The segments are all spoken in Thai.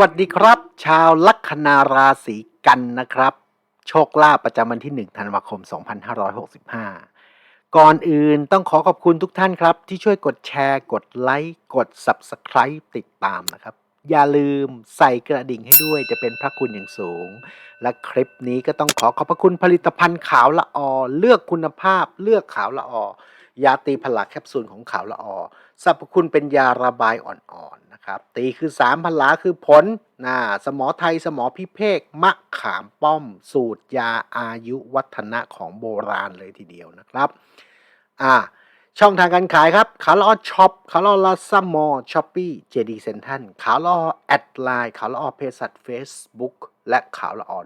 วัสดีครับ ชาวลัคนาราศีกันนะครับ โชคลาภประจำวันที่ 1 ธันวาคม 2565 ก่อนอื่นต้องขอขอบคุณทุกท่านครับ ที่ช่วยกดแชร์ กดไลค์กด Subscribe ติดตามนะครับ อย่าลืมใส่กระดิ่งให้ด้วยจะเป็นพระคุณอย่างสูง และคลิปนี้ก็ต้องขอขอบพระคุณผลิตภัณฑ์ขาวละออ เลือกคุณภาพ เลือกขาวละออ ยาตีผลักแคปซูลของขาวละออสรรพคุณเป็นยาระบายอ่อน นะครับ ตีคือสามพลาคือผลนะสมอไทยสมอพิเภกมะขามป้อม สูตรยาอายุวัฒนะของโบราณเลยทีเดียวนะครับอ่าช่องทางการขายครับขาวลอช็อปขาวลอลาซัมมอช้อปปี้เจดีเซนทันขาวลอแอดไลน์ขาวลออเพสัตเฟซบุ๊กและขาวละออ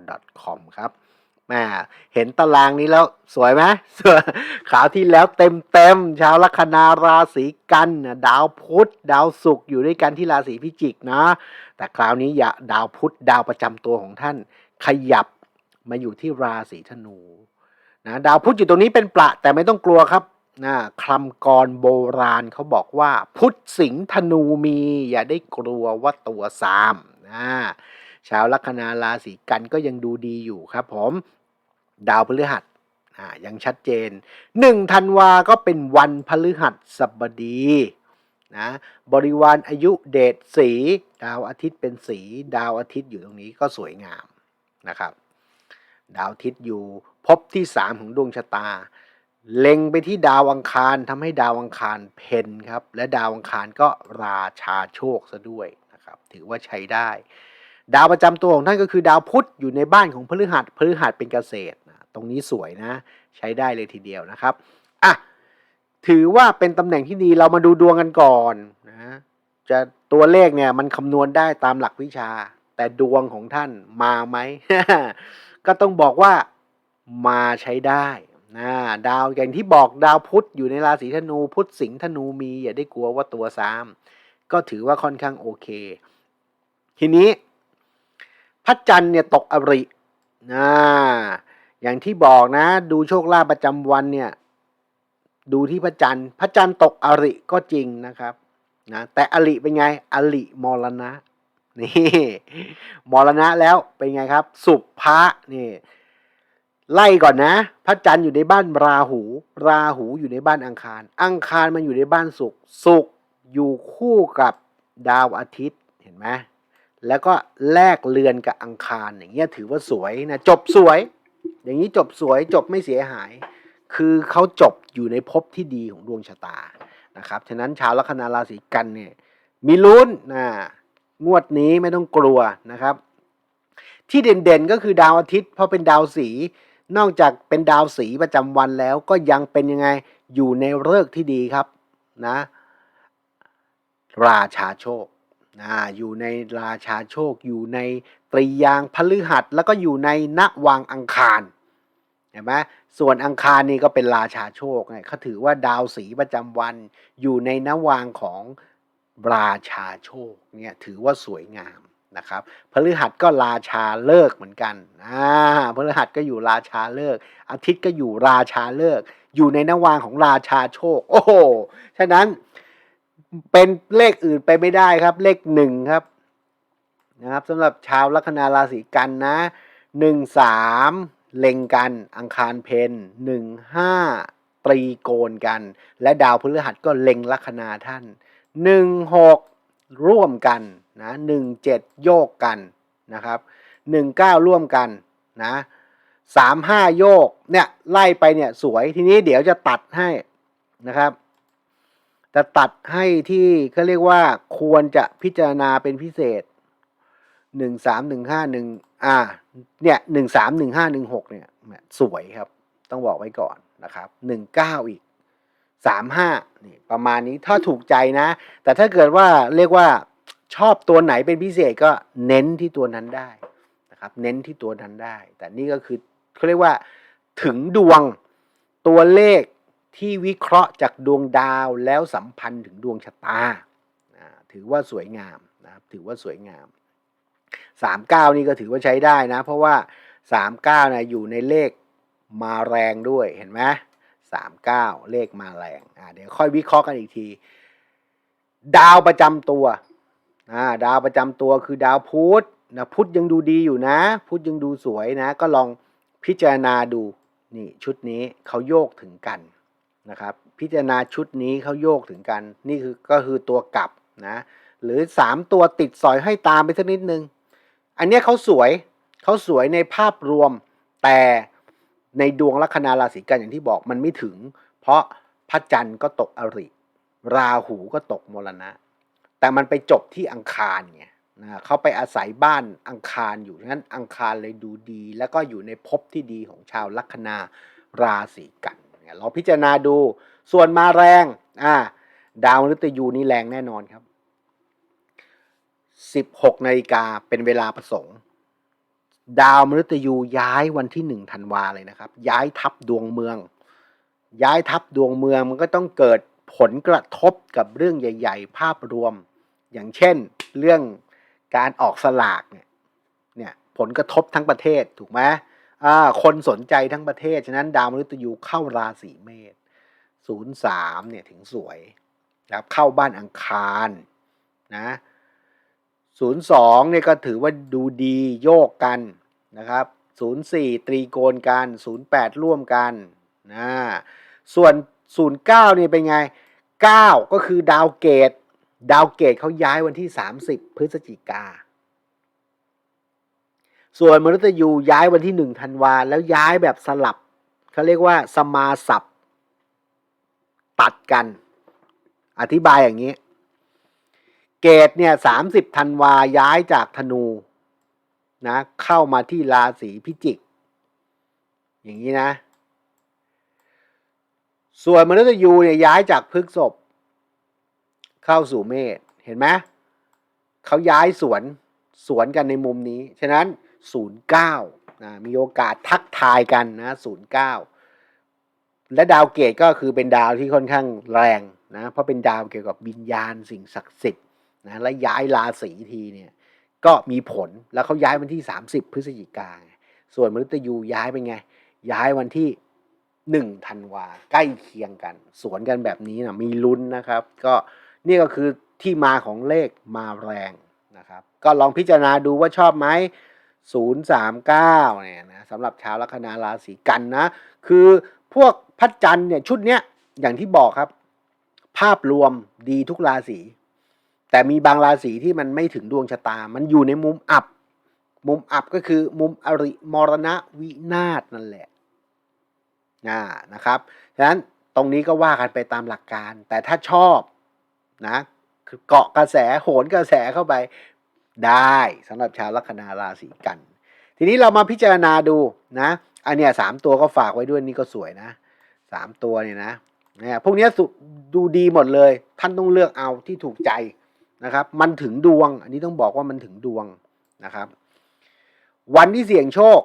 .com ครับ แม่เห็นตารางนี้แล้วสวยไหมสวยขาวที่แล้วเต็มเต็มชาวลัคนาราศีกันดาวพุธดาวศุกร์อยู่ด้วยกันที่ราศีพิจิกนะ แต่คราวนี้อย่าดาวพุธดาวประจำตัวของท่าน ขยับมาอยู่ที่ราศีธนูนะดาวพุธอยู่ตรงนี้เป็นประแต่ไม่ต้องกลัวครับนะคำกรโบราณเขาบอกว่า พุทธสิงธนูมี อย่าได้กลัวว่าตัวซามนะชาวลัคนาราศีกันก็ยังดูดีอยู่ครับผม ดาวพฤหัสอ่ายังชัดเจนหนึ่งธันวาก็เป็นวันพฤหัสบดีนะบริวารอายุเดชสี ดาวอาทิตย์เป็นสี ดาวอาทิตย์อยู่ตรงนี้ก็สวยงามนะครับ ดาวอาทิตย์อยู่ภพที่สามของดวงชะตา เล็งไปที่ดาวอังคารทำให้ดาวอังคารเพนครับ และดาวอังคารก็ราชาโชคซะด้วยนะครับ ถือว่าใช้ได้ ดาวประจำตัวของท่านก็คือดาวพุธอยู่ในบ้านของพฤหัสพฤหัสเป็นเกษตร ตรงนี้สวยนะ ใช้ได้เลยทีเดียวนะครับอะถือว่าเป็นตำแหน่งที่ดีเรามาดูดวงกันก่อนนะจะตัวเลขเนี่ยมันคำนวณได้ตามหลักวิชา แต่ดวงของท่านมาไหม ก็ต้องบอกว่ามาใช้ได้นะดาวอย่างที่บอกดาวพุธอยู่ในราศีธนูพุธสิงห์ธนูมี อย่าได้กลัวว่าตัวซ้ำก็ถือว่าค่อนข้างโอเค ทีนี้พระจันทร์เนี่ยตกอรินะ อย่างที่บอกนะ ดูโชคลาภประจำวันเนี่ย ดูที่พระจันทร์พระจันทร์ตกอริก็จริงนะครับนะแต่อริเป็นไง อริมรณะนี่มรณะแล้วเป็นไงครับ สุภะนี่ไล่ก่อนนะ พระจันทร์อยู่ในบ้านราหู ราหูอยู่ในบ้านอังคาร อังคารมันอยู่ในบ้านศุกร์ศุกร์อยู่คู่กับดาวอาทิตย์เห็นไหมแล้วก็แลกเรือนกับอังคารอย่างเงี้ยถือว่าสวยนะจบสวย อย่างนี้จบสวยจบไม่เสียหาย คือเขาจบอยู่ในภพที่ดีของดวงชะตานะครับฉะนั้นชาวลัคนาราศีกันเนี่ยมีลุ้นนะงวดนี้ไม่ต้องกลัวนะครับ ที่เด่นๆก็คือดาวอาทิตย์เพราะเป็นดาวสี นอกจากเป็นดาวสีประจำวันแล้วก็ยังเป็นยังไงอยู่ในฤกษ์ที่ดีครับนะ ราชาโชค นะอยู่ในราชาโชค อยู่ในตรียางพฤหัส แล้วก็อยู่ในนวังอังคารเห็นไหมส่วนอังคารนี่ก็เป็นราชาโชคไงเขาถือว่าดาวสีประจำวัน อยู่ในนวังของราชาโชคเนี่ยถือว่าสวยงามนะครับพฤหัสก็ราชาเลิกเหมือนกันอ่าพฤหัสก็อยู่ราชาเลิก อาทิตย์ก็อยู่ราชาเลิก อยู่ในนวังของราชาโชค โอ้โห ฉะนั้น เป็นเลขอื่นไปไม่ได้ครับ เลขหนึ่งครับนะครับสำหรับชาวลัคนาราศีกันนะหนึ่งสามเล็งกันอังคารเพนหนึ่งห้าตรีโกนกัน และดาวพฤหัสก็เล็งลัคนาท่านหนึ่งหกร่วมกันนะหนึ่งเจ็ดโยกกันนะครับหนึ่งเก้าร่วมกันนะสามห้าโยกเนี่ยไล่ไปเนี่ยสวยทีนี้เดี๋ยวจะตัดให้นะครับ จะตัดให้ที่เขาเรียกว่าควรจะพิจารณาเป็นพิเศษหนึ่งสามหนึ่งห้าหนึ่งอ่า เนี่ยหนึ่งสามหนึ่งห้าหนึ่งหกเนี่ยสวยครับ ต้องบอกไว้ก่อนนะครับหนึ่งเก้าอีกสามห้านี่ประมาณนี้ถ้าถูกใจนะ แต่ถ้าเกิดว่าเรียกว่าชอบตัวไหนเป็นพิเศษก็เน้นที่ตัวนั้นได้นะครับ เน้นที่ตัวนั้นได้ แต่นี่ก็คือเขาเรียกว่าถึงดวงตัวเลข ที่วิเคราะห์จากดวงดาวแล้วสัมพันธ์ถึงดวงชะตา ถือว่าสวยงามนะครับ ถือว่าสวยงาม 39 นี่ก็ถือว่าใช้ได้นะ เพราะว่า 39นะอยู่ในเลขมาแรงด้วยเห็นไหม39 เลขมาแรงเดี๋ยวค่อยวิเคราะห์กันอีกที ดาวประจำตัวดาวประจำตัวคือดาวพุธนะพุธยังดูดีอยู่นะ พุธยังดูสวยนะ ก็ลองพิจารณาดูนี่ชุดนี้เขาโยกถึงกัน นะครับ พิจารณาชุดนี้เขาโยกถึงกัน นี่คือก็คือตัวกลับนะหรือสามตัวติดสอยให้ตามไปสักนิดนึง อันนี้เขาสวยเขาสวยในภาพรวม แต่ในดวงลัคนาราศีกันอย่างที่บอกมันไม่ถึง เพราะพระจันทร์ก็ตกอริ ราหูก็ตกมรณะ แต่มันไปจบที่อังคารไงนะเขาไปอาศัยบ้านอังคารอยู่งั้นอังคารเลยดูดี แล้วก็อยู่ในภพที่ดีของชาวลัคนาราศีกัน เนี่ยเราพิจารณาดูส่วนมาแรงอ่าดาวมฤตยูนี่แรงแน่นอนครับ 16นาฬิกาเป็นเวลาประสงค์ ดาวมฤตยูย้ายวันที่หนึ่งธันวาเลยนะครับ ย้ายทับดวงเมือง ย้ายทับดวงเมืองมันก็ต้องเกิดผลกระทบกับเรื่องใหญ่ ๆ ภาพรวม อย่างเช่น เรื่องการออกสลากเนี่ยเนี่ยผลกระทบทั้งประเทศถูกไหม อ่าคนสนใจทั้งประเทศ ฉะนั้นดาวมฤตยูเข้าราศีเมษศูนย์สามเนี่ยถึงสวยนะครับเข้าบ้านอังคารนะศูนย์สองเนี่ยก็ถือว่าดูดีโยกกันนะครับศูนย์สี่ตรีโกณกันศูนย์แปดร่วมกันนะส่วนศูนย์เก้านี่เป็นไงเก้าก็คือดาวเกต ดาวเกตเขาย้ายวันที่30พฤศจิกา ส่วนมฤตยูย้ายวันที่1ธันวาแล้วย้ายแบบสลับเขาเรียกว่าสมาสับตัดกัน อธิบายอย่างนี้ เกตเนี่ย30ธันวาย้ายจากธนูนะเข้ามาที่ราศีพิจิก อย่างนี้นะ ส่วนมฤตยูเนี่ยย้ายจากพฤกษภเข้าสู่เมษเห็นไหมเขาย้ายสวนสวนกันในมุมนี้ ฉะนั้น 09นะมีโอกาสทักทายกันนะ09 และดาวเกตก็คือเป็นดาวที่ค่อนข้างแรงนะเพราะเป็นดาวเกี่ยวกับวิญญาณสิ่งศักดิ์สิทธิ์นะและย้ายราศีทีเนี่ยก็มีผลแล้วเขาย้ายวันที่ 30 พฤศจิกาส่วนมฤตยูย้ายเป็นไง ย้ายวันที่หนึ่งธันวาใกล้เคียงกัน สวนกันแบบนี้นะมีลุ้นนะครับ ก็นี่ก็คือที่มาของเลขมาแรงนะครับ ก็ลองพิจารณาดูว่าชอบไหม 039เนี่ยนะสำหรับชาวลัคนาราศีกันนะ คือพวกพัดจันทร์เนี่ยชุดเนี้ยอย่างที่บอกครับ ภาพรวมดีทุกราศีแต่มีบางราศีที่มันไม่ถึงดวงชะตา มันอยู่ในมุมอับ มุมอับก็คือมุมอริมรณะวินาศนั่นแหละนะนะครับฉะนั้นตรงนี้ก็ว่ากันไปตามหลักการ แต่ถ้าชอบนะคือเกาะกระแสโหนกระแสเข้าไป ได้สำหรับชาวลัคนาราศีกัน ทีนี้เรามาพิจารณาดูนะอันเนี้ยสามตัวก็ฝากไว้ด้วยนี่ก็สวยนะสามตัวเนี่ยนะเนี่ยพวกนี้ดูดีหมดเลย ท่านต้องเลือกเอาที่ถูกใจนะครับ มันถึงดวง อันนี้ต้องบอกว่ามันถึงดวงนะครับ วันที่เสี่ยงโชค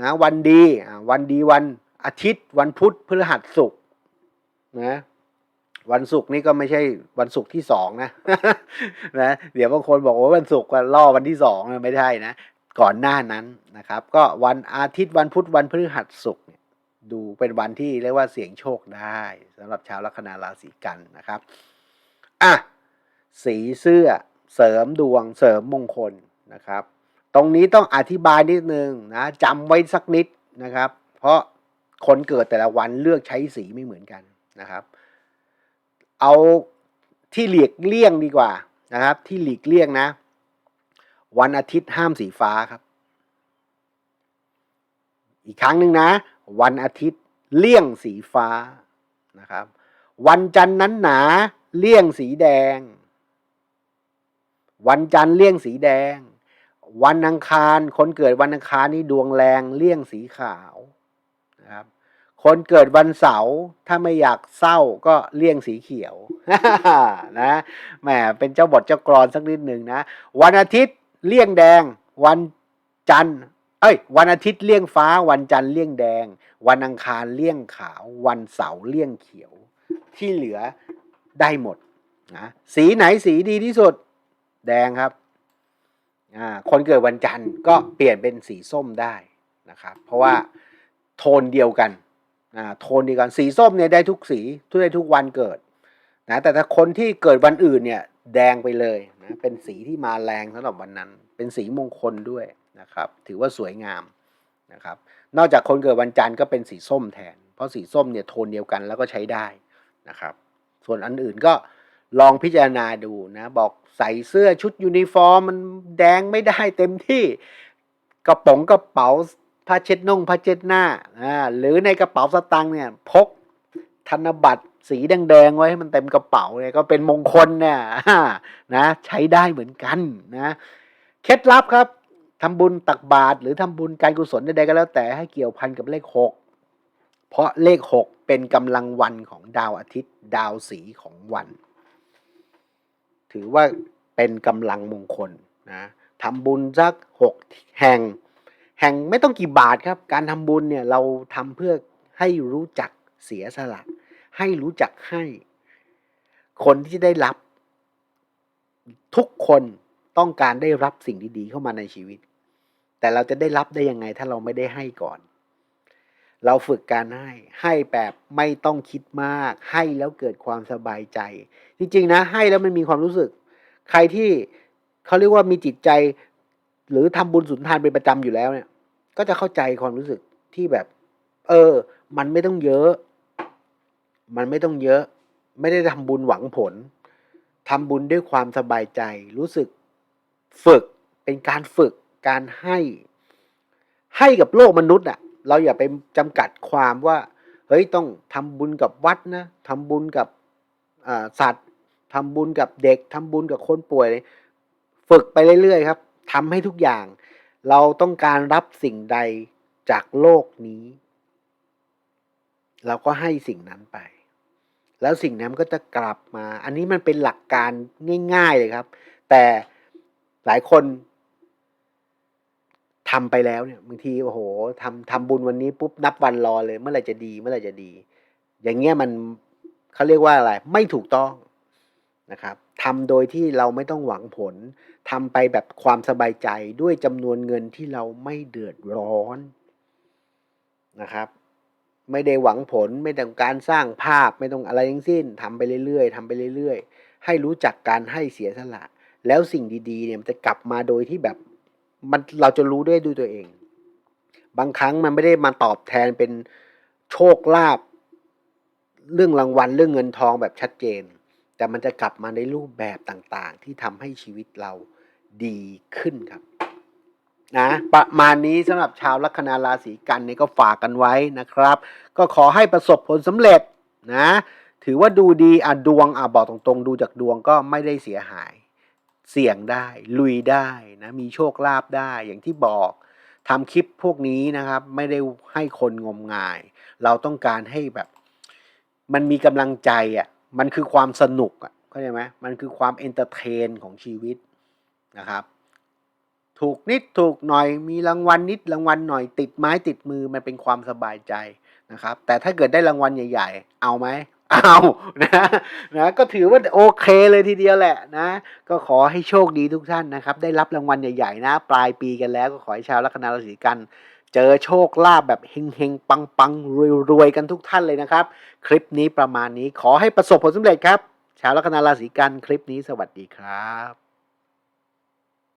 นะวันดีวันดีวันอาทิตย์ วันพุธพฤหัสศุกร์นะ วันศุกร์นี่ก็ไม่ใช่วันศุกร์ที่สองนะนะเดี๋ยวบางคนบอกว่าวันศุกร์ล่อวันที่สองไม่ใช่นะก่อนหน้านั้นนะครับ ก็วันอาทิตย์วันพุธวันพฤหัสศุกร์เนี่ยดูเป็นวันที่เรียกว่าเสี่ยงโชคได้สำหรับชาวลัคนาราศีกันนะครับอะสีเสื้อเสริมดวงเสริมมงคลนะครับ ตรงนี้ต้องอธิบายนิดนึงนะจำไว้สักนิดนะครับ เพราะคนเกิดแต่ละวันเลือกใช้สีไม่เหมือนกันนะครับ เอาที่หลีกเลี่ยงดีกว่านะครับ ที่หลีกเลี่ยงนะ วันอาทิตย์ห้ามสีฟ้าครับ อีกครั้งหนึ่งนะ วันอาทิตย์เลี่ยงสีฟ้านะครับ วันจันทร์นั้นหนาเลี่ยงสีแดง วันจันทร์เลี่ยงสีแดง วันอังคารคนเกิดวันอังคารนี่ดวงแรงเลี่ยงสีขาว คนเกิดวันเสาร์ถ้าไม่อยากเศร้าก็เลี่ยงสีเขียวนะแหมเป็นเจ้าบทเจ้ากรอนสักนิดหนึ่งนะ วันอาทิตย์เลี่ยงแดง วันจันทร์เอ้ย วันอาทิตย์เลี่ยงฟ้า วันจันทร์เลี่ยงแดง วันอังคารเลี่ยงขาว วันเสาร์เลี่ยงเขียว ที่เหลือได้หมดนะสีไหนสีดีที่สุด แดงครับคนเกิดวันจันทร์ก็เปลี่ยนเป็นสีส้มได้นะครับ เพราะว่าโทนเดียวกัน อ่าโทนเดียวกันสีส้มเนี่ยได้ทุกสีทุกได้ทุกวันเกิดนะแต่ถ้าคนที่เกิดวันอื่นเนี่ยแดงไปเลยนะเป็นสีที่มาแรงสำหรับวันนั้น เป็นสีมงคลด้วยนะครับ ถือว่าสวยงามนะครับ นอกจากคนเกิดวันจันทร์ก็เป็นสีส้มแทน เพราะสีส้มเนี่ยโทนเดียวกันแล้วก็ใช้ได้นะครับ ส่วนอันอื่นก็ลองพิจารณาดูนะบอกใส่เสื้อชุดยูนิฟอร์มมันแดงไม่ได้เต็มที่กระป๋องกระเป๋า ผ้าเช็ดน่งผ้าเช็ดหน้าอ่าหรือในกระเป๋าสตางค์เนี่ยพกธนบัตรสีแดงๆไว้ให้มันเต็มกระเป๋าเนี่ยก็เป็นมงคลเนี่ยนะใช้ได้เหมือนกันนะเคล็ดลับครับทำบุญตักบาตรหรือทำบุญการกุศลใดๆก็แล้วแต่ให้เกี่ยวพันกับเลขหกเพราะเลขหกเป็นกำลังวันของดาวอาทิตย์ ดาวสีของวัน ถือว่าเป็นกำลังมงคลนะทำบุญสักหกแห่ง ห่งไม่ต้องกี่บาทครับ การทำบุญเนี่ยเราทำเพื่อให้รู้จักเสียสละ ให้รู้จักให้ คนที่ได้รับ ทุกคนต้องการได้รับสิ่งดีๆเข้ามาในชีวิต แต่เราจะได้รับได้ยังไง ถ้าเราไม่ได้ให้ก่อน เราฝึกการให้ ให้แบบไม่ต้องคิดมาก ให้แล้วเกิดความสบายใจ จริงๆนะ ให้แล้วมันมีความรู้สึก ใครที่เขาเรียกว่ามีจิตใจหรือทำบุญสุนทานเป็นประจำอยู่แล้วเนี่ย ก็จะเข้าใจความรู้สึกที่แบบ เออ มันไม่ต้องเยอะ มันไม่ต้องเยอะ ไม่ได้ทำบุญหวังผลทำบุญด้วยความสบายใจ รู้สึกฝึกเป็นการฝึกการให้ ให้กับโลกมนุษย์อะ เราอย่าไปจำกัดความว่า เฮ้ยต้องทำบุญกับวัดนะทำบุญกับสัตว์ทำบุญกับเด็กทำบุญกับคนป่วย ฝึกไปเรื่อยๆครับทำให้ทุกอย่าง เราต้องการรับสิ่งใดจากโลกนี้ เราก็ให้สิ่งนั้นไป แล้วสิ่งนั้นก็จะกลับมา อันนี้มันเป็นหลักการง่าย ๆเลยครับ แต่หลายคนทำไปแล้วเนี่ยบางทีโอ้โหทำทำบุญวันนี้ปุ๊บนับวันรอเลย เมื่อไหร่จะดี เมื่อไหร่จะดี อย่างเงี้ยมันเขาเรียกว่าอะไร ไม่ถูกต้องนะครับ ทำโดยที่เราไม่ต้องหวังผลทำไปแบบความสบายใจด้วยจำนวนเงินที่เราไม่เดือดร้อนนะครับ ไม่ได้หวังผลไม่ต้องการสร้างภาพไม่ต้องอะไรทั้งสิ้นทำไปเรื่อยๆทำไปเรื่อยๆ ให้รู้จักการให้เสียสละ แล้วสิ่งดีๆเนี่ยมันจะกลับมาโดยที่แบบมันเราจะรู้ด้วยด้วยตัวเอง บางครั้งมันไม่ได้มาตอบแทนเป็นโชคลาภเรื่องรางวัลเรื่องเงินทองแบบชัดเจน แต่มันจะกลับมาในรูปแบบต่างๆ ที่ทำให้ชีวิตเราดีขึ้นครับนะประมาณนี้สำหรับชาวลัคนาราศีกันเนี่ยก็ฝากกันไว้นะครับ ก็ขอให้ประสบผลสำเร็จนะ ถือว่าดูดีอะดวงอะบอกตรงๆ ดูจากดวงก็ไม่ได้เสียหาย เสี่ยงได้ลุยได้นะมีโชคลาภได้อย่างที่บอกทำคลิปพวกนี้นะครับ ไม่ได้ให้คนงมงาย เราต้องการให้แบบ มันมีกำลังใจอะ มันคือความสนุกอะเข้าใจไหมมันคือความเอนเตอร์เทนของชีวิตนะครับ ถูกนิดถูกหน่อยมีรางวัลนิดรางวัลหน่อยติดไม้ติดมือมันเป็นความสบายใจนะครับ แต่ถ้าเกิดได้รางวัลใหญ่ ๆ เอาไหมเอานะนะก็ถือว่าโอเคเลยทีเดียวแหละนะ ก็ขอให้โชคดีทุกท่านนะครับ ได้รับรางวัลใหญ่ๆนะ ปลายปีกันแล้วก็ขอให้ชาวลัคนาราศีกัน เจอโชคลาภแบบเฮงๆ ปังๆ รวยๆ กันทุกท่านเลยนะครับ คลิปนี้ประมาณนี้ขอให้ประสบผลสำเร็จครับ ชาวลัคนาราศีกันคลิปนี้สวัสดีครับ